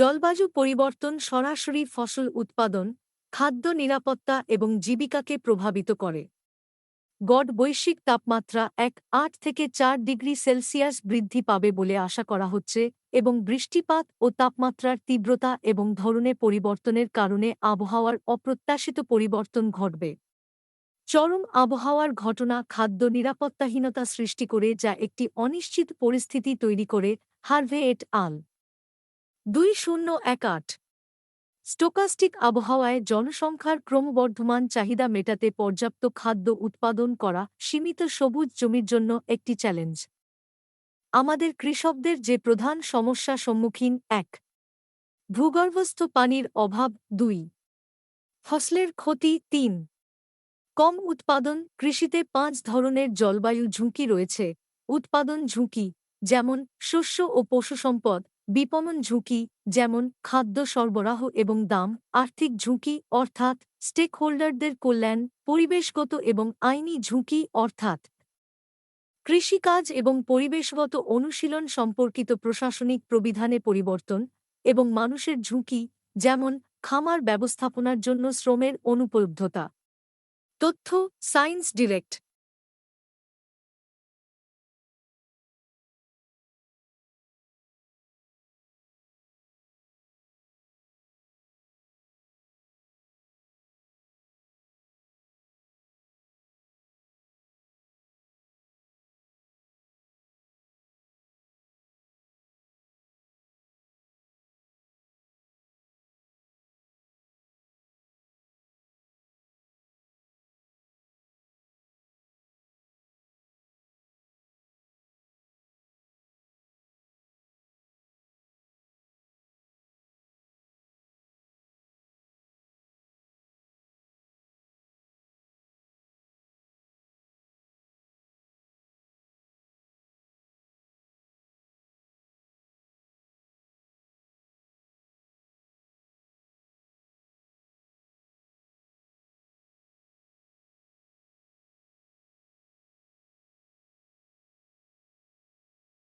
জলবায়ু পরিবর্তন সরাসরি ফসল উৎপাদন, খাদ্য নিরাপত্তা এবং জীবিকাকে প্রভাবিত করে। গড় বৈশ্বিক তাপমাত্রা এক আট থেকে চার ডিগ্রি সেলসিয়াস বৃদ্ধি পাবে বলে আশা করা হচ্ছে এবং বৃষ্টিপাত ও তাপমাত্রার তীব্রতা এবং ধরনে পরিবর্তনের কারণে আবহাওয়ার অপ্রত্যাশিত পরিবর্তন ঘটবে। চরম আবহাওয়ার ঘটনা খাদ্য নিরাপত্তাহীনতা সৃষ্টি করে যা একটি অনিশ্চিত পরিস্থিতি তৈরি করে, হার্ভে এট আল। দুই শূন্য এক আট। স্টোকাস্টিক আবহাওয়ায় জনসংখ্যার ক্রমবর্ধমান চাহিদা মেটাতে পর্যাপ্ত খাদ্য উৎপাদন করা সীমিত সবুজ জমির জন্য একটি চ্যালেঞ্জ। আমাদের কৃষকদের যে প্রধান সমস্যা সম্মুখীন, এক। ভূগর্ভস্থ পানির অভাব, দুই। ফসলের ক্ষতি, তিন। কম উৎপাদন, কৃষিতে পাঁচ ধরনের জলবায়ু ঝুঁকি রয়েছে। উৎপাদন ঝুঁকি যেমন শস্য ও পশুসম্পদ বিপণন ঝুঁকি যেমন খাদ্য সরবরাহ এবং দাম, আর্থিক ঝুঁকি অর্থাৎ স্টেকহোল্ডারদের কল্যাণ, পরিবেশগত এবং আইনি ঝুঁকি অর্থাৎ কৃষিকাজ এবং পরিবেশগত অনুশীলন সম্পর্কিত প্রশাসনিক প্রবিধানে পরিবর্তন এবং মানুষের ঝুঁকি যেমন খামার ব্যবস্থাপনার জন্য শ্রমের অনুপলব্ধতা। তথ্য, সায়েন্স ডিরেক্ট।